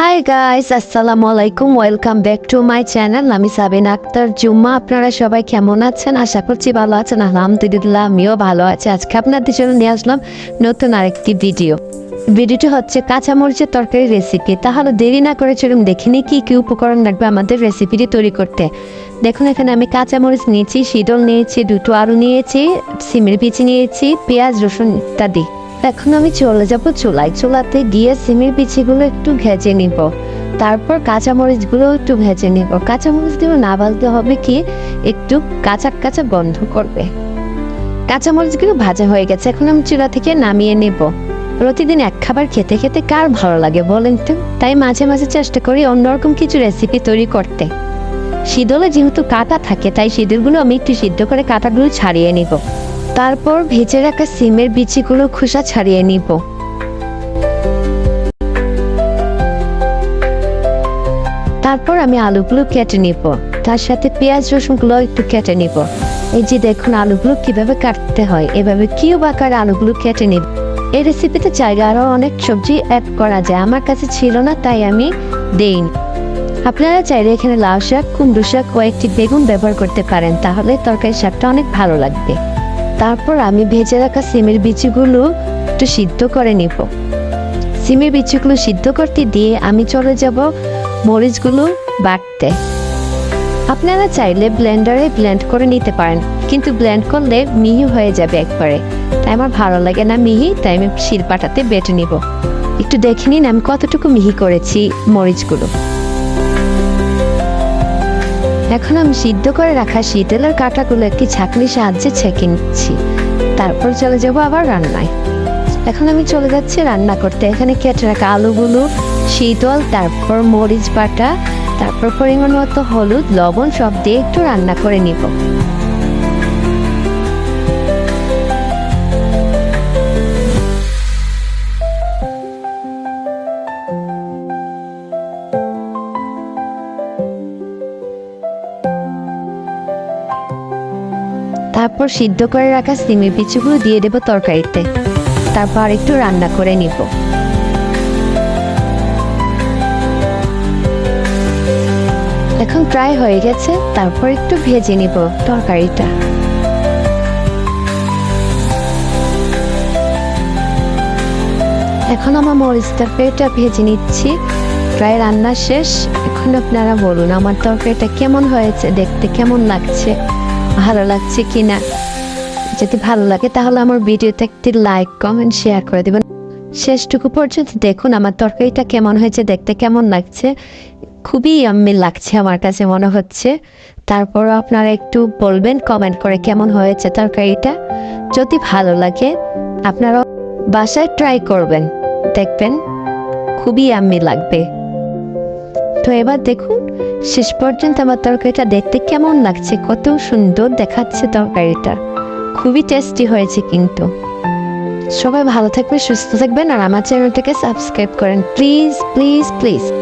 High guys আসসালামু আলাইকুম welcome back to my channel আমি সাবিনা আক্তার জুম্মা। আপনারা সবাই কেমন আছেন? আশা করছি ভালো আছেন। আলহামদুলিল্লাহ, আমিও ভালো আছি। আজকে আপনাদের জন্য নিয়ে আসলাম নতুন আরেকটি ভিডিও। ভিডিওটি হচ্ছে কাঁচামরিচের তরকারি রেসিপি তাহলে দেরি না করে চলুন দেখে নিই কী কী উপকরণ লাগবে আমাদের রেসিপিটি তৈরি করতে। দেখুন, এখানে আমি কাঁচামরিচ নিয়েছি শীতল নিয়েছি, দুটো আলু নিয়েছি, সিমের বিচি নিয়েছি, পেঁয়াজ রসুন ইত্যাদি এখন আমি চলে যাব চুলায়। চুলাতে গিয়ে সিমের বিচিগুলো একটু ভেজে নিব। তারপর কাঁচামরিচগুলো একটু ভেজে নিব। কাঁচামরিচ দিয়ে না বালতে হবে কি? একটু কাঁচা কাঁচা গন্ধ করবে। কাঁচামরিচগুলো ভাজা হয়ে গেছে। এখন আমি চুলা থেকে নামিয়ে নেব। প্রতিদিন এক খাবার খেতে খেতে কার ভালো লাগে বলেন তো? তাই মাঝে মাঝে চেষ্টা করি অন্যরকম কিছু রেসিপি তৈরি করতে। শীতলে যেহেতু কাটা থাকে, তাই শীতলগুলো আমি একটু সিদ্ধ করে কাঁটাগুলো ছাড়িয়ে নিব। তারপর ভেজে রাখা সিমের বিচিগুলো খোসা ছাড়িয়ে নিব। তারপর আমি আলুগুলো কেটে নিব। তার সাথে পেঁয়াজ, রসুনগুলো একটু কেটে নিব। এই যে দেখুন আলুগুলো কীভাবে কাটতে হয়, এভাবে কিউব আকার আলুগুলো কেটে নিব। এই রেসিপিতে চাইলে আরও অনেক সবজি অ্যাড করা যায়। আমার কাছে ছিল না, তাই আমি দেইনি। আপনারা চাইলে এখানে লাউ শাক, কুমড়ো শাক কয়েকটি বেগুন ব্যবহার করতে পারেন। তাহলে তরকারি শাকটা অনেক ভালো লাগবে। তারপর আমি ভেজে রাখা সিমের বিচিগুলো একটু সিদ্ধ করে নিব। সিমের বিচিগুলো সিদ্ধ করতে দিয়ে আমি চলে যাব মরিচগুলো বাটতে। আপনারা চাইলে ব্লেন্ডারে ব্লেন্ড করে নিতে পারেন, কিন্তু ব্লেন্ড করলে মিহি হয়ে যাবে একবারে। তাই আমার ভালো লাগে না মিহি, তাই আমি শিলপাটাতে বেটে নিব। একটু দেখে নিন আমি কতটুকু মিহি করেছি মরিচগুলো। এখন আমি সিদ্ধ করে রাখা শীতলের কাঁটাগুলো একটি ছাঁকনির সাহায্যে ছেঁকে নিচ্ছি। তারপর চলে যাব আবার রান্নায়। এখন আমি চলে যাচ্ছি রান্না করতে। এখানে কেটে রাখা আলুগুলো, শীতল, তারপর মরিচ বাটা, তারপর পরিমাণ মতো হলুদ, লবণ সব দিয়ে একটু রান্না করে নিব। তারপর সিদ্ধ করে রাখা সিমের বিচিগুলো দিয়ে দেবো তরকারিতে। তারপর একটু রান্না করে নিব। এখন প্রায় হয়ে গেছে, তারপর একটু ভেজে নিব তরকারিটা। এখন আমার মরিচ তরকারিটা ভেজে নিচ্ছি। প্রায় রান্না শেষ। এখন আপনারা বলুন, আমার তরকারিটা কেমন হয়েছে, দেখতে কেমন লাগছে? ভালো লাগছে কিনা? যদি ভালো লাগে, তাহলে আমার ভিডিওতে একটি লাইক কমেন্ট শেয়ার করে দেবেন। শেষটুকু পর্যন্ত দেখুন আমার তরকারিটা কেমন হয়েছে, দেখতে কেমন লাগছে। খুবই আমি লাগছে আমার কাছে, মনে হচ্ছে। তারপর আপনারা একটু বলবেন কমেন্ট করে কেমন হয়েছে তরকারিটা। যদি ভালো লাগে আপনারা বাসায় ট্রাই করবেন। দেখবেন, খুবই আমি লাগবে। তো এবার দেখুন, শেষ পর্যন্ত আমার তরকারিটা দেখতে কেমন লাগছে, কত সুন্দর দেখাচ্ছে তরকারিটা। খুবই টেস্টি হয়েছে কিন্তু। সবাই ভালো থাকবে সুস্থ থাকবেন, আর আমার চ্যানেলটাকে সাবস্ক্রাইব করেন। Please please please